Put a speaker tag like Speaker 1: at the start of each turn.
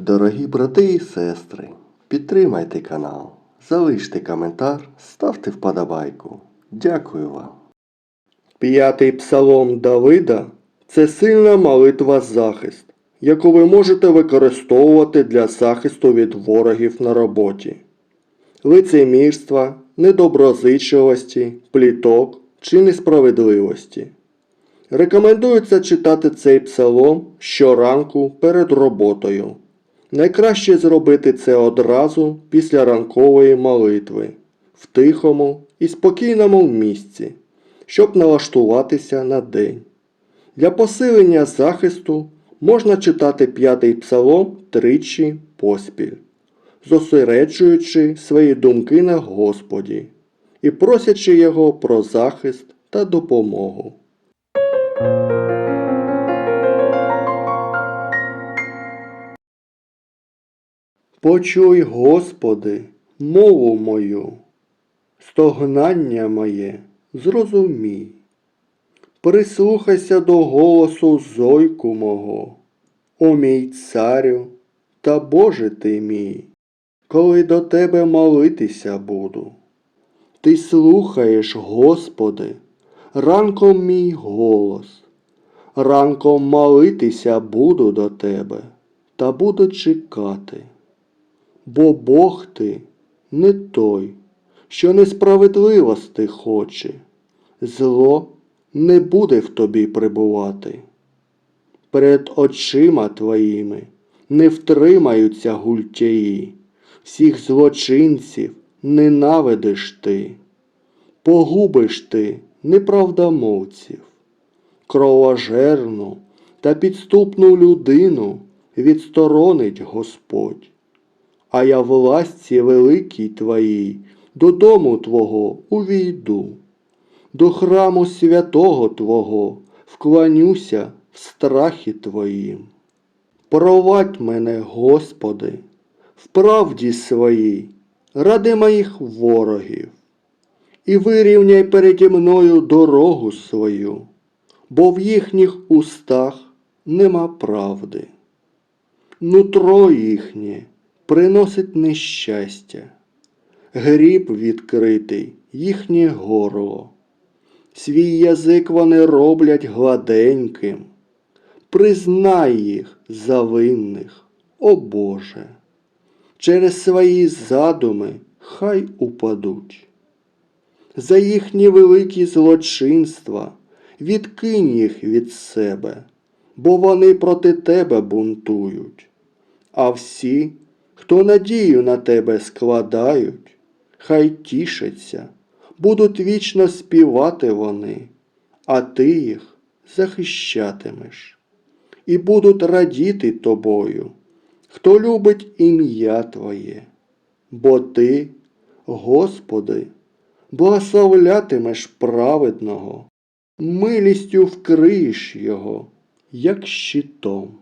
Speaker 1: Дорогі брати і сестри, підтримайте канал, залиште коментар, ставте вподобайку. Дякую вам.
Speaker 2: П'ятий псалом Давида це сильна молитва захист, яку ви можете використовувати для захисту від ворогів на роботі, лицемірства, недоброзичливості, пліток чи несправедливості. Рекомендується читати цей псалом щоранку перед роботою. Найкраще зробити це одразу після ранкової молитви, в тихому і спокійному місці, щоб налаштуватися на день. Для посилення захисту можна читати п'ятий псалом тричі поспіль, зосереджуючи свої думки на Господі і просячи Його про захист та допомогу. Почуй, Господи, мову мою, стогнання моє зрозумій. Прислухайся до голосу зойку мого, о мій царю та Боже ти мій, коли до тебе молитися буду. Ти слухаєш, Господи, ранком мій голос, ранком молитися буду до тебе та буду чекати. Бо Бог ти не той, що несправедливости хоче, зло не буде в тобі прибувати. Перед очима твоїми не втримаються гультяї, всіх злочинців ненавидиш ти, погубиш ти неправдомовців, кровожерну та підступну людину відсторонить Господь. А я в ласці великій твоїй додому Твого увійду, до храму святого Твого вклонюся в страхі Твоїм. Провадь мене, Господи, в правді своїй, ради моїх ворогів, і вирівняй переді мною дорогу свою, бо в їхніх устах нема правди. Нутро їхнє приносить нещастя, гріб відкритий їхнє горло. Свій язик вони роблять гладеньким. Признай їх за винних, о Боже. Через свої задуми хай упадуть. За їхні великі злочинства відкинь їх від себе, бо вони проти тебе бунтують. А всі, хто надію на тебе складають, хай тішаться, будуть вічно співати вони, а ти їх захищатимеш, і будуть радіти тобою, хто любить ім'я Твоє, бо ти, Господи, благословлятимеш праведного, милістю вкриєш його, як щитом.